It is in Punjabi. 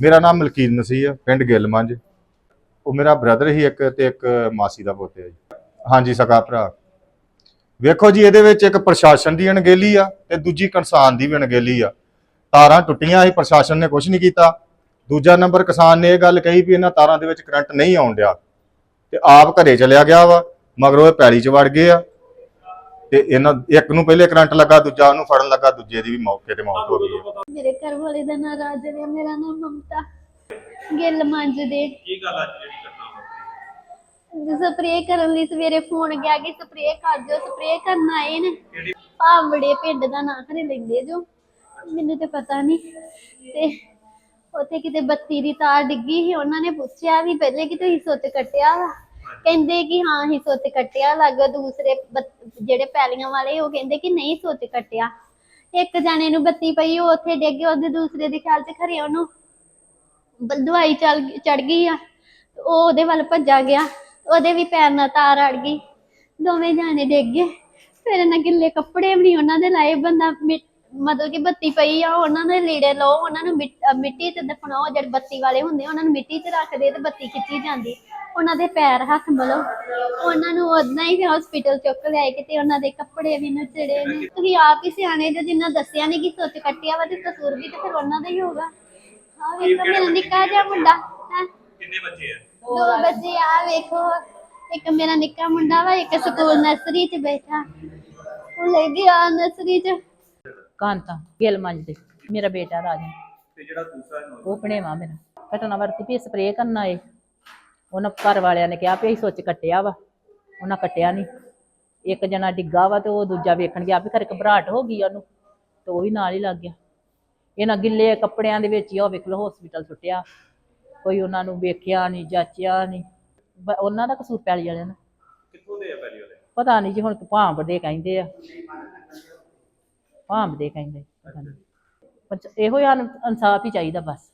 ਮੇਰਾ ਨਾਮ ਮਲਕੀਤ ਮਸੀਹ ਆ, ਪਿੰਡ ਗਿੱਲਮੰਜ। ਉਹ ਮੇਰਾ ਬ੍ਰਦਰ ਹੀ ਇੱਕ ਤੇ ਇੱਕ ਮਾਸੀ ਦਾ ਪੁੱਤ ਹੈ ਜੀ। ਹਾਂਜੀ, ਸਕਾ ਭਰਾ। ਵੇਖੋ ਜੀ, ਇਹਦੇ ਵਿੱਚ ਇੱਕ ਪ੍ਰਸ਼ਾਸਨ ਦੀ ਅਣਗਹਿਲੀ ਆ ਤੇ ਦੂਜੀ ਕਿਸਾਨ ਦੀ ਵੀ ਅਣਗਹਿਲੀ ਆ। ਤਾਰਾਂ ਟੁੱਟੀਆਂ ਸੀ, ਪ੍ਰਸ਼ਾਸਨ ਨੇ ਕੁਝ ਨਹੀਂ ਕੀਤਾ। ਦੂਜਾ ਨੰਬਰ, ਕਿਸਾਨ ਨੇ ਇਹ ਗੱਲ ਕਹੀ ਵੀ ਇਹਨਾਂ ਤਾਰਾਂ ਦੇ ਵਿੱਚ ਕਰੰਟ ਨਹੀਂ ਆਉਣ ਡਿਆ। ਤੇ ਆਪ ਘਰੇ ਚਲਿਆ ਗਿਆ ਵਾ, ਮਗਰੋਂ ਇਹ ਪੈਲੀ 'ਚ ਵੜ ਗਏ ਆ। ਤੇ ਇਹਨਾਂ ਇੱਕ ਨੂੰ ਪਹਿਲੇ ਕਰੰਟ ਲੱਗਾ ਦੂਜਾ ਉਹਨੂੰ ਫੜਨ ਲੱਗਾ ਦੂਜੇ ਦੀ ਵੀ ਮੌਕੇ ਤੇ ਮੌਤ ਹੋ ਗਈ ਹੈ। ਮੇਰੇ ਘਰ ਵਾਲੇ ਦਾ ਨਾਂ ਰਾਜਨ ਹੈ ਮੇਰਾ ਨਾਮ ਮਮਤਾ। ਗਿੱਲ ਮੰਜ ਦੇ ਕੀ ਗੱਲ ਅੱਜ ਜਿਹੜੀ ਘਟਨਾ ਵਾਪਰੀ? ਸਪਰੇਅ ਕਰਨ ਲਈ ਸਵੇਰੇ ਫੋਨ ਗਿਆ ਕਿ ਸਪਰੇਅ ਕਰ ਦਿਓ ਸਪਰੇਅ ਕਰਨ ਆਏ ਨੇ। ਕਿਹੜੀ ਭਾਵੜੇ ਪਿੰਡ ਦਾ ਨਾਂ ਖਰੇ ਲੈਂਦੇ ਜੋ। ਮੈਨੂੰ ਤੇ ਪਤਾ ਨਹੀਂ ਤੇ ਉੱਥੇ ਕਿਤੇ ਬੱਤੀ ਦੀ ਤਾਰ ਡਿੱਗੀ ਸੀ ਉਹਨਾਂ ਨੇ ਪੁੱਛਿਆ ਵੀ ਪਹਿਲੇ ਕਿ ਤੁਸੀਂ ਸੁੱਤ ਕੱਟਿਆ ਵਾ? ਕਹਿੰਦੇ ਕਿ ਹਾਂ ਹੀ ਸੁੱਤ ਕੱਟਿਆ ਲੱਗ ਦੂਸਰੇ ਬੱਤ- ਜਿਹੜੇ ਪੈਲੀਆਂ ਵਾਲੇ ਉਹ ਕਹਿੰਦੇ ਕਿ ਨਹੀਂ ਸੁੱਤ ਕੱਟਿਆ। ਇੱਕ ਜਾਣੇ ਨੂੰ ਬੱਤੀ ਪਈ ਉਹ ਉੱਥੇ ਡਿੱਗ ਗਿਆ ਉਹਦੇ ਦੂਸਰੇ ਦੇ ਖਿਆਲ 'ਚ ਖਰੇ ਉਹਨੂੰ ਬਲ- ਦਵਾਈ ਚੜ ਗਈ ਆ। ਉਹ ਉਹਦੇ ਵੱਲ ਭੱਜਾ ਗਿਆ। ਉਹਦੇ ਵੀ ਪੈਰ ਨਾਲ ਤਾਰ ਅੜ ਗਈ। ਦੋਵੇਂ ਜਾਣੇ ਡਿੱਗ ਗਏ। ਫਿਰ ਇਹਨਾਂ ਗਿੱਲੇ ਕੱਪੜੇ ਵੀ ਨਹੀਂ ਉਹਨਾਂ ਦੇ ਲਾਏ। ਬੰਦਾ ਮਿ- ਮਤਲਬ ਕਿ ਬੱਤੀ ਪਈ ਆ ਉਹਨਾਂ ਦੇ ਲੀੜੇ ਲਓ ਉਹਨਾਂ ਨੂੰ ਮਿੱਟ- ਅਹ ਮਿੱਟੀ ਤੇ ਦਫਨਾਓ। ਜਿਹੜੇ ਬੱਤੀ ਵਾਲੇ ਹੁੰਦੇ ਆ, ਉਹਨਾਂ ਨੂੰ ਮਿੱਟੀ 'ਚ ਰੱਖਦੇ ਤੇ ਬੱਤੀ ਖਿੱਚੀ ਜਾਂਦੀ। ਉਹਨਾਂ ਦੇ ਪੈਰ ਹੱਥ ਮਲੋ। ਉਹਨਾਂ ਨੂੰ ਉਦਾਂ ਹੀ ਫਿਰ ਹਸਪੀਟਲ ਚੁੱਕ ਲਿਆਏ ਕਿਤੇ ਉਹਨਾਂ ਦੇ ਕੱਪੜੇ ਵੀ ਨਚੜੇ ਨੇ। ਤੁਸੀਂ ਆਪ ਹੀ ਸਿਆਣੇ ਜੋ ਜਿੰਨਾ ਦੱਸਿਆ ਨਹੀਂ ਕਿ ਸੁੱਚ ਕੱਟਿਆ ਵਾ ਤੇ ਕਸੂਰ ਵੀ ਤੇ ਫਿਰ ਉਹਨਾਂ ਦਾ ਹੀ ਹੋਗਾ ਹਾਂ ਵੇਖੋ ਮੇਰਾ ਨਿੱਕਾ ਜਿਹਾ ਮੁੰਡਾ ਹੈਂ। ਕਿੰਨੇ ਬੱਚੇ ਆ? ਦੋ ਬੱਚੇ ਆ ਵੇਖੋ। ਇੱਕ ਮੇਰਾ ਨਿੱਕਾ ਮੁੰਡਾ ਵਾ ਇੱਕ ਸਕੂਲ ਨਰਸਰੀ 'ਚ ਬੈਠਾ। ਉਹ ਲੈ ਗਿਆ ਨਰਸਰੀ 'ਚ। ਕਾਂਤਾ ਗਿੱਲ ਮੰਜਦੇ ਮੇਰਾ ਬੇਟਾ ਰਾਜਨ। ਤੇ ਜਿਹੜਾ ਦੂਸਰਾ ਨੌਜਵਾਨ ਉਹ ਭਣੇਵਾ ਮੇਰਾ। ਘਟਨਾ ਵਰਤੀ ਵੀ ਸਪਰੇਅ ਕਰਨ ਆਏ ਉਹਨਾਂ ਘਰ ਵਾਲਿਆਂ ਨੇ ਕਿਹਾ ਵੀ ਅਸੀਂ ਸੁੱਚ ਕੱਟਿਆ ਵਾ ਉਹਨਾਂ ਕੱਟਿਆ ਨਹੀਂ ਇੱਕ ਜਣਾ ਡਿੱਗਾ ਵਾ ਤੇ ਉਹ ਦੂਜਾ ਵੇਖਣ ਗਿਆ ਵੀ ਖਰੇ ਘਬਰਾਹਟ ਹੋ ਗਈ ਉਹਨੂੰ ਤੇ ਉਹ ਵੀ ਨਾਲ ਹੀ ਲੱਗ ਗਿਆ। ਇਹਨਾਂ ਗਿੱਲੇ ਕੱਪੜਿਆਂ ਦੇ ਵਿੱਚ ਹੀ ਉਹ ਵੇਖ ਹਸਪੀਟਲ ਸੁੱਟਿਆ। ਕੋਈ ਉਹਨਾਂ ਨੂੰ ਵੇਖਿਆ ਨਹੀਂ ਜਾਚਿਆ ਨਹੀਂ ਉਹਨਾਂ ਦਾ ਕਸੂਰ ਪੈਲੀ ਵਾਲਿਆਂ ਦਾ। ਕਿੱਥੋਂ ਦੇ ਆ ਪਹਿਲੀ ਵਾਲੇ? ਪਤਾ ਨਹੀਂ ਜੀ ਹੁਣ ਭਾਂਬ ਦੇ ਕਹਿੰਦੇ ਆ। ਭਾਂਬ ਦੇ ਕਹਿੰਦੇ ਇਹੋ ਹੀ ਇਨਸਾਫ ਹੀ ਚਾਹੀਦਾ ਬਸ।